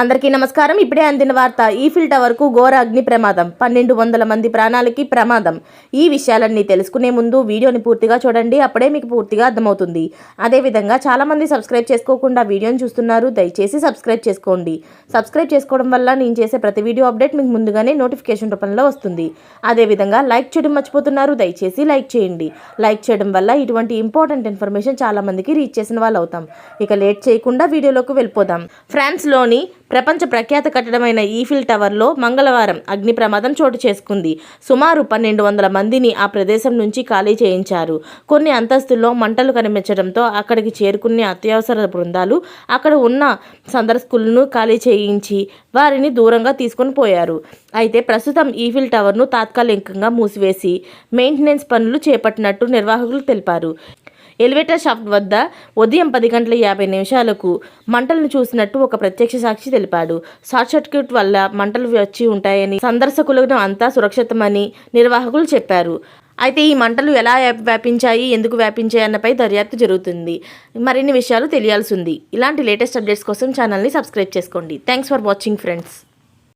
అందరికీ నమస్కారం. ఇప్పుడే అందిన వార్త ఈఫిల్ టవర్కు ఘోర అగ్ని ప్రమాదం పన్నెండు వందల మంది ప్రాణాలకి ప్రమాదం. ఈ విషయాలన్నీ తెలుసుకునే ముందు వీడియోని పూర్తిగా చూడండి అప్పుడే మీకు పూర్తిగా అర్థమవుతుంది. అదేవిధంగా చాలామంది సబ్స్క్రైబ్ చేసుకోకుండా వీడియోని చూస్తున్నారు దయచేసి సబ్స్క్రైబ్ చేసుకోండి. సబ్స్క్రైబ్ చేసుకోవడం వల్ల నేను చేసే ప్రతి వీడియో అప్డేట్ మీకు ముందుగానే నోటిఫికేషన్ రూపంలో వస్తుంది. అదేవిధంగా లైక్ చేయడం మర్చిపోతున్నారు దయచేసి లైక్ చేయండి. లైక్ చేయడం వల్ల ఇటువంటి ఇంపార్టెంట్ ఇన్ఫర్మేషన్ చాలామందికి రీచ్ చేసిన వాళ్ళు అవుతాం ఇక లేట్ చేయకుండా వీడియోలోకి వెళ్ళిపోదాం. ఫ్రాన్స్లోని ప్రపంచ ప్రఖ్యాత కట్టడమైన ఈఫిల్ టవర్లో మంగళవారం అగ్ని ప్రమాదం చోటు చేసుకుంది. సుమారు పన్నెండు వందల మందిని ఆ ప్రదేశం నుంచి ఖాళీ చేయించారు. కొన్ని అంతస్తుల్లో మంటలు కనిపించడంతో అక్కడికి చేరుకునే అత్యవసర బృందాలు అక్కడ ఉన్న సందర్శకులను ఖాళీ చేయించి వారిని దూరంగా తీసుకొని పోయారు. అయితే ప్రస్తుతం ఈఫిల్ టవర్ను తాత్కాలికంగా మూసివేసి మెయింటెనెన్స్ పనులు చేపట్టినట్టు నిర్వాహకులు తెలిపారు. ఎలివేటర్ షాఫ్ట్ వద్ద ఉదయం పది గంటల యాభై నిమిషాలకు మంటలను చూసినట్టు ఒక ప్రత్యక్ష సాక్షి తెలిపాడు. షార్ట్ సర్క్యూట్ వల్ల మంటలు వచ్చి ఉంటాయని సందర్శకులను అంతా సురక్షితమని నిర్వాహకులు చెప్పారు. అయితే ఈ మంటలు ఎలా వ్యాపించాయి ఎందుకు వ్యాపించాయి అన్నపై దర్యాప్తు జరుగుతుంది. మరిన్ని విషయాలు తెలియాల్సి ఉంది. ఇలాంటి లేటెస్ట్ అప్డేట్స్ కోసం ఛానల్ని సబ్స్క్రైబ్ చేసుకోండి. Thanks for watching friends.